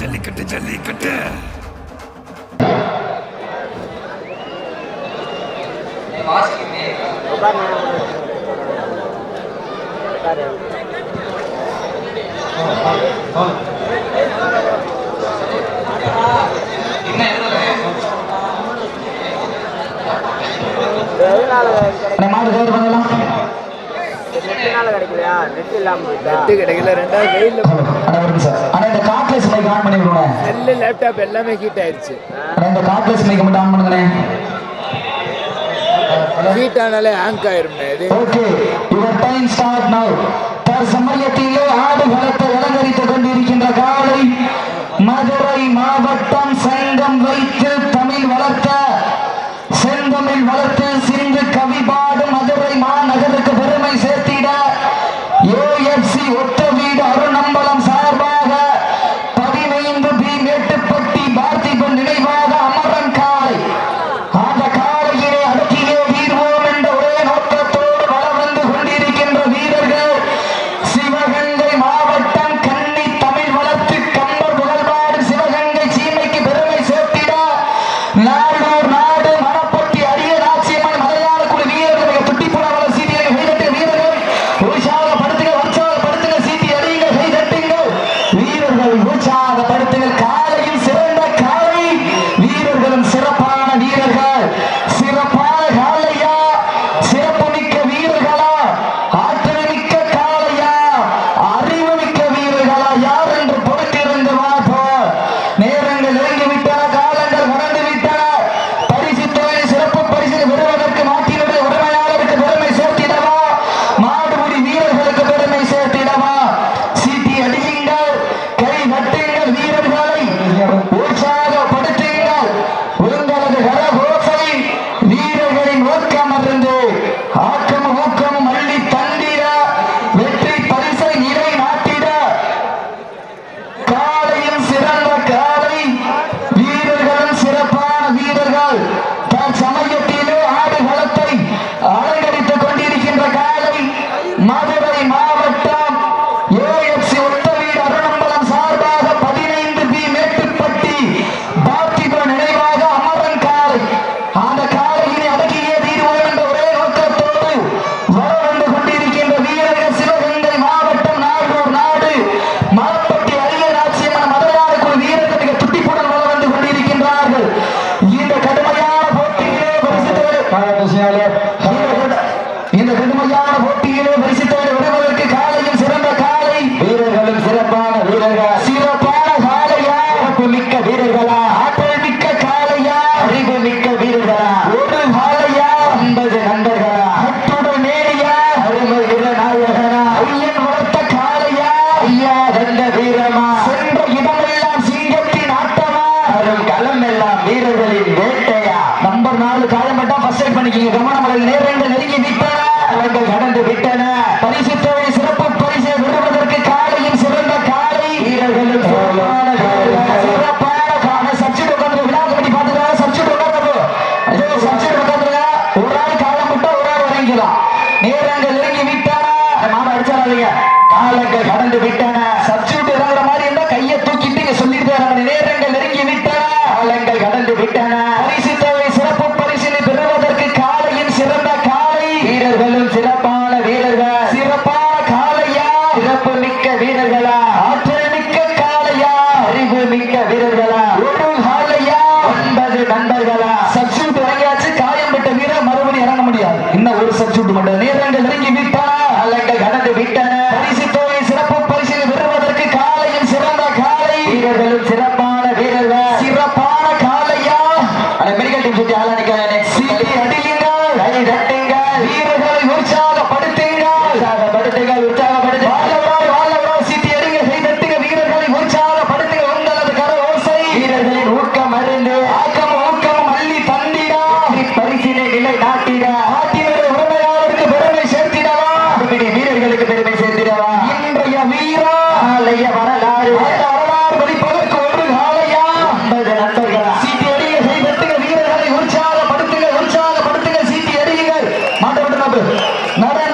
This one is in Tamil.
ஜல்லிக்கட்டு ஜல்லிக்கட்டு. மாடு நெட்டு ஆடு வளத்தை அலங்கரித்துக் கொண்டிருக்கின்ற காலை மதுரை மாவட்டம் சங்கம் வைத்து தமிழ் வளர்த்த செந்தமிழ் வளர்த்து சிந்து கவிபாடும் ஏஎஃப்சி ஒத்த வீடு அருள் ¡Parece todo eso! ஆலய வரலாறு. வரலாறு படிப்பதற்கு ஒரு காலையா? ஒன்பது நண்பர்களா? சீட்டி அடிய செய்வத்துக்கு வீரர்களை உற்சாகப்படுத்துக உற்சாகப்படுத்துக சீட்டி அடிகள் மாட்டப்பட்ட நபர் நடன